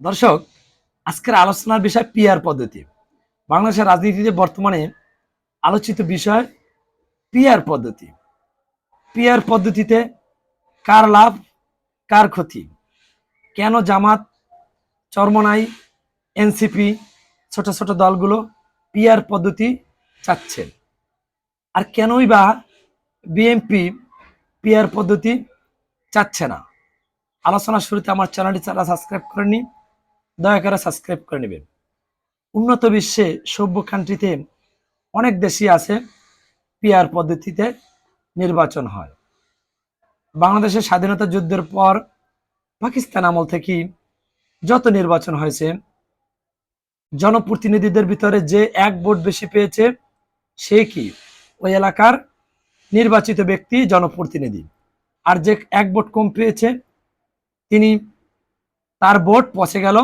দর্শক, আজকের আলোচনার বিষয় পিআর পদ্ধতি। বাংলাদেশের রাজনীতিতে বর্তমানে আলোচিত বিষয় পিআর পদ্ধতি। পিআর পদ্ধতিতে কার লাভ, কার ক্ষতি? কেন জামাত, চরমনাই এনসিপি ছোট ছোট দলগুলো পিআর পদ্ধতি চাচ্ছে? আর কেনই বা বিএনপি পিআর পদ্ধতি চাচ্ছে না? আলোচনার শুরুতে আমার চ্যানেলটি যারা সাবস্ক্রাইব করেননি দয়া করে সাবস্ক্রাইব করে নেবেন। উন্নত বিশ্বে সভ্য কান্ট্রিতে অনেক দেশই আছে পিয়ার পদ্ধতিতে নির্বাচন হয়। বাংলাদেশের স্বাধীনতা যুদ্ধের পর পাকিস্তান আমল থেকে যত নির্বাচন হয়েছে, জনপ্রতিনিধিদের ভিতরে যে এক ভোট বেশি পেয়েছে, সে কি ওই এলাকার নির্বাচিত ব্যক্তি জনপ্রতিনিধি? আর যে এক ভোট কম পেয়েছে, তিনি তার ভোট পচে গেল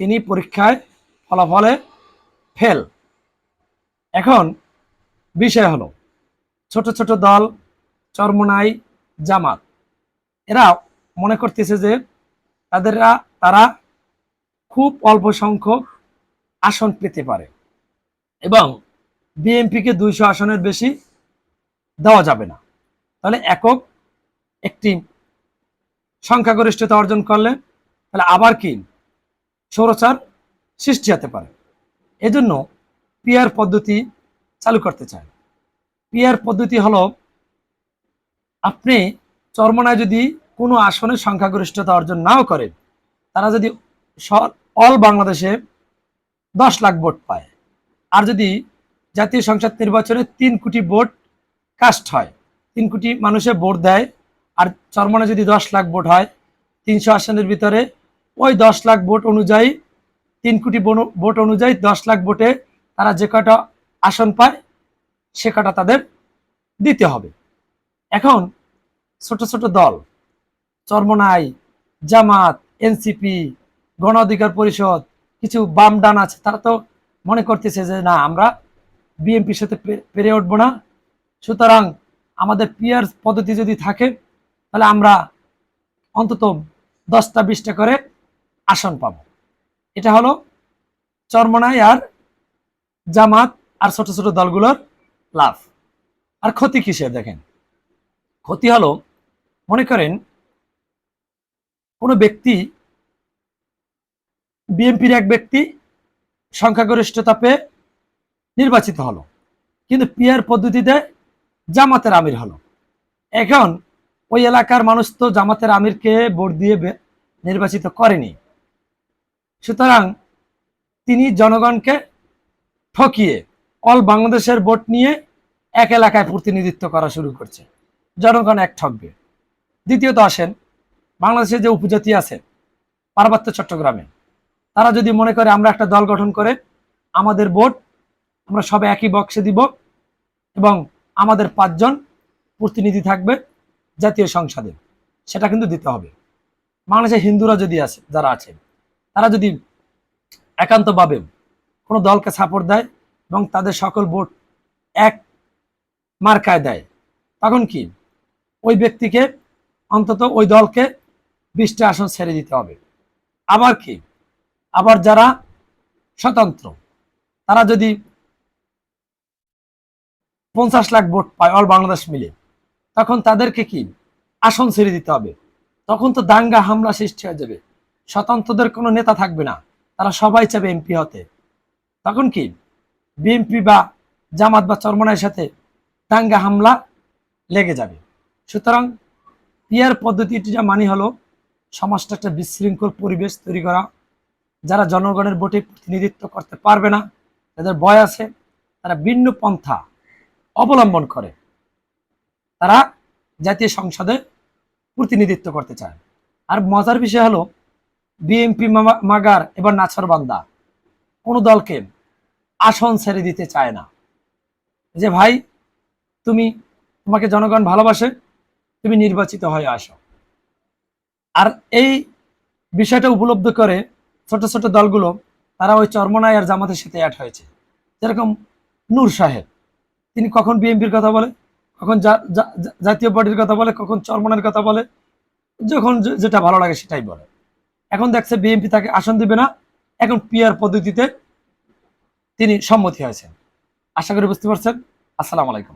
তিনি পরীক্ষায় ফলাফলে ফেল এখন বিষয় হলো, ছোট ছোট দল, চরমনাই, জামাত, এরা মনে করতেছে যে তাদেররা, তারা খুব অল্প সংখ্যক আসন পেতে পারে এবং বিএনপিকে দুইশো আসনের বেশি দেওয়া যাবে না। তাহলে একক একটি সংখ্যাগরিষ্ঠতা অর্জন করলে, তাহলে আবার কি? সৌরচার সৃষ্টি হতে পারে। এজন্য পিয়ার পদ্ধতি চালু করতে চায় পিয়ার পদ্ধতি হলো, আপনি চরমনায় যদি কোনো আসনে সংখ্যাগরিষ্ঠতা অর্জন নাও করে তারা যদি অল বাংলাদেশে দশ লাখ ভোট পায়। আর যদি জাতীয় সংসদ নির্বাচনে তিন কোটি ভোট কাস্ট হয়, তিন কোটি মানুষে ভোট দেয়, আর চরমনে যদি দশ লাখ ভোট হয়, তিনশো আসনের ভিতরে ওই দশ লাখ ভোট অনুযায়ী, তিন কোটি ভোট অনুযায়ী দশ লাখ ভোটে তারা যে কটা আসন পায়, সে কটা তাদের দিতে হবে। এখন ছোট ছোট দল, চরমনাই, জামাত, এনসিপি, গণ অধিকার পরিষদ, কিছু বাম ডান আছে, তারা তো মনে করতেছে যে না, আমরা বিএনপির সাথে পেরে উঠবো না। সুতরাং আমাদের পিয়ার পদ্ধতি যদি থাকে, তাহলে আমরা অন্তত দশটা বিশটা করে আসন পাব। এটা হলো চরমনাই আর জামাত আর ছোট ছোট দলগুলোর লাভ। আর ক্ষতি কিসের দেখেন? ক্ষতি হলো, মনে করেন, কোনো ব্যক্তি, বিএনপির এক ব্যক্তি সংখ্যাগরিষ্ঠতা পেয়ে নির্বাচিত হলো, কিন্তু পিয়ার পদ্ধতিতে জামাতের আমির হলো। এখন ওই এলাকার মানুষ তো জামাতের আমিরকে ভোট দিয়ে নির্বাচিত করেনি। সুতরাং তিনি জনগণকে ঠকিয়ে অল বাংলাদেশের ভোট নিয়ে এক এলাকায় প্রতিনিধিত্ব করা শুরু করছে। জনগণ এক ঠকবে। দ্বিতীয়ত আসেন বাংলাদেশের যে উপজাতি আছে, পার্বত্য চট্টগ্রামে, তারা যদি মনে করে আমরা একটা দল গঠন করে আমাদের ভোট, আমরা সবাই একই বক্সে দিব এবং আমাদের পাঁচজন প্রতিনিধি থাকবে জাতীয় সংসদে, সেটা কিন্তু দিতে হবে। বাংলাদেশে হিন্দুরা যদি আছে, যারা আছে তারা যদি একান্তভাবে কোনো দলকে সাপোর্ট দেয় এবং তাদের সকল ভোট এক মার্কায় দেয়, তখন কি ওই ব্যক্তিকে অন্তত ওই দলকে বিশটা আসন ছেড়ে দিতে হবে। আবার কি? আবার যারা স্বতন্ত্র, তারা যদি পঞ্চাশ লাখ ভোট পায় অল বাংলাদেশ মিলে, তখন তাদেরকে কি আসন ছেড়ে দিতে হবে? তখন তো দাঙ্গা হামলা সৃষ্টি হয়ে যাবে। স্বতন্ত্রদের কোনো নেতা থাকবে না। তারা সবাই চাবে এমপি হতে। তখন কি? বিএনপি বা জামাত বা চরমনার সাথে দাঙ্গা হামলা লেগে যাবে। সুতরাং পিয়ার পদ্ধতিটি যা মানে হলো, সমাজটা একটা বিশৃঙ্খল পরিবেশ তৈরি করা। যারা জনগণের ভোটে প্রতিনিধিত্ব করতে পারবে না, যাদের বয় আছে, তারা ভিন্ন পন্থা অবলম্বন করে। তারা জাতীয় সংসদে প্রতিনিধিত্ব করতে চায়। আর মজার বিষয় হলো বিএনপি মাগার, এবার নাছরবান্দা কোনো দলকে আসন ছেড়ে দিতে চায় না। যে ভাই, তুমি, তোমাকে জনগণ ভালোবাসে, তুমি নির্বাচিত হয়ে আসো। আর এই বিষয়টা উপলব্ধ করে ছোট ছোট দলগুলো, তারা ওই চরমনায় আর জামাতের সাথে অ্যাড হয়েছে। যেরকম নূর সাহেব, তিনি কখন বিএনপির কথা বলে, কখন জাতীয় পার্টির কথা বলে, কখন চরমনের কথা বলে, যখন যেটা ভালো লাগে সেটাই বলে। এখন দেখছে বিএনপি তাকে আসন দেবে না। এখন পিয়ার পদ্ধতিতে তিনি সম্মতি হয়েছেন। আশা করি বুঝতে পারছেন। আসসালামু আলাইকুম।